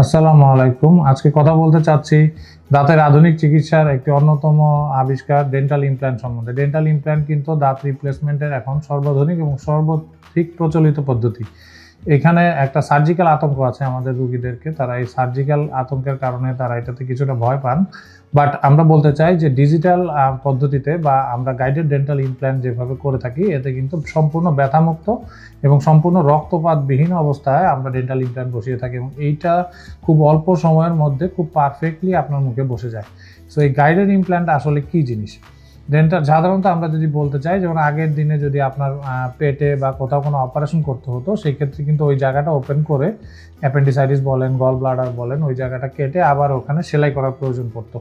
আসসালামু আলাইকুম। আজকে কথা বলতে চাচ্ছি দাঁতের আধুনিক চিকিৎসার একটি অন্যতম আবিষ্কার ডেন্টাল ইমপ্ল্যান্ট সম্বন্ধে। ডেন্টাল ইমপ্ল্যান্ট কিন্তু দাঁত রিপ্লেসমেন্টের এখন সর্বাধুনিক এবং সর্বাধিক প্রচলিত পদ্ধতি। এখানে একটা সার্জিক্যাল আতঙ্ক আছে আমাদের রুগীদেরকে। তারা এই সার্জিক্যাল আতঙ্কের কারণে তারা এটাতে কিছুটা ভয় পান। বাট আমরা বলতে চাই যে ডিজিটাল পদ্ধতিতে বা আমরা গাইডেড ডেন্টাল ইমপ্ল্যান্ট যেভাবে করে থাকি, এতে কিন্তু সম্পূর্ণ ব্যথামুক্ত এবং সম্পূর্ণ রক্তপাতবিহীন অবস্থায় আমরা ডেন্টাল ইমপ্ল্যান্ট বসিয়ে থাকি এবং এইটা খুব অল্প সময়ের মধ্যে খুব পারফেক্টলি আপনার মুখে বসে যায়। সো এই গাইডেড ইমপ্ল্যান্ট আসলে কি জিনিস? ডেন্টাল সাধারণত আমরা যদি বলতে চাই, যেমন আগের দিনে যদি আপনার পেটে বা কোথাও কোনো অপারেশন করতে হতো, সেই ক্ষেত্রে কিন্তু ওই জায়গাটা ওপেন করে অ্যাপেন্ডিসাইটিস বলেন গল ব্লাডার বলেন, ওই জায়গাটা কেটে আবার ওখানে সেলাই করার প্রয়োজন পড়তো।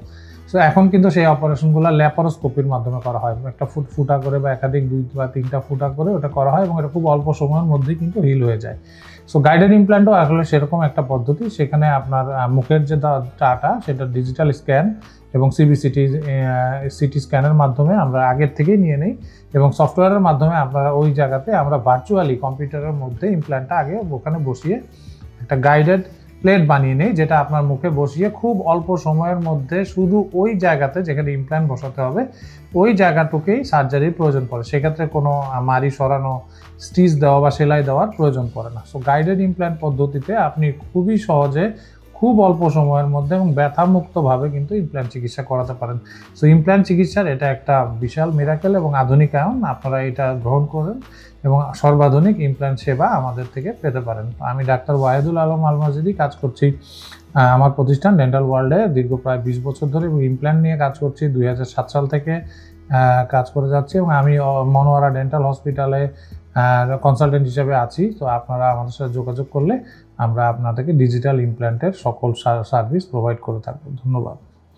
সো এখন কিন্তু সেই অপারেশনগুলো ল্যাপারোস্কোপির মাধ্যমে করা হয়। একটা ফুট, ফুটা করে বা একাধিক দুই বা তিনটা ফুটা করে ওটা করা হয় এবং এটা খুব অল্প সময়ের মধ্যেই কিন্তু হিল হয়ে যায়। সো গাইডেড ইমপ্ল্যান্টও আসলে সেরকম একটা পদ্ধতি। সেখানে আপনার মুখের যে টাটা সেটা ডিজিটাল স্ক্যান এবং সিবিসিটি সিটি স্ক্যানের মাধ্যমে আমরা আগের থেকেই নিয়ে নিই এবং সফটওয়্যারের মাধ্যমে আমরা ওই জায়গাতে আমরা ভার্চুয়ালি কম্পিউটারের মধ্যে ইমপ্ল্যান্টটা আগে ওখানে বসিয়ে একটা গাইডেড প্লেট বানিয়ে নেই, যেটা আপনার মুখে বসিয়ে খুব অল্প সময়ের মধ্যে শুধু ওই জায়গাতে যেখানে ইমপ্ল্যান্ট বসাতে হবে, ওই জায়গাটুকেই সার্জারির প্রয়োজন পড়ে। সেক্ষেত্রে কোনো মারি সরানো স্টিচ দেওয়া বা সেলাই দেওয়ার প্রয়োজন পড়ে না। সো গাইডেড ইমপ্ল্যান্ট পদ্ধতিতে আপনি খুবই সহজে খুব অল্প সময়ের মধ্যে এবং ব্যথামুক্তভাবে কিন্তু ইমপ্ল্যান্ট চিকিৎসা করাতে পারেন। সো ইমপ্ল্যান্ট চিকিৎসার এটা একটা বিশাল মিরাকেল এবং আধুনিকায়ন আপনারা এটা গ্রহণ করেন এবং সর্বাধুনিক ইমপ্ল্যান্ট সেবা আমাদের থেকে পেতে পারেন। আমি ডাক্তার ওয়াহিদুল আলম আলমাজিদি কাজ করছি আমার প্রতিষ্ঠান ডেন্টাল ওয়ার্ল্ডে দীর্ঘ প্রায় বিশ বছর ধরে এবং ইমপ্ল্যান্ট নিয়ে কাজ করছি। দুই হাজার সাত সাল থেকে কাজ করে যাচ্ছি এবং আমি মনোয়ারা ডেন্টাল হসপিটালে কনসালটেন্ট হিসেবে আছি, তো আপনারা আমাদের সাথে যোগাযোগ করলে আমরা আপনাদেরকে ডিজিটাল ইমপ্ল্যান্টের সকল সার্ভিস প্রোভাইড করে থাকব। ধন্যবাদ।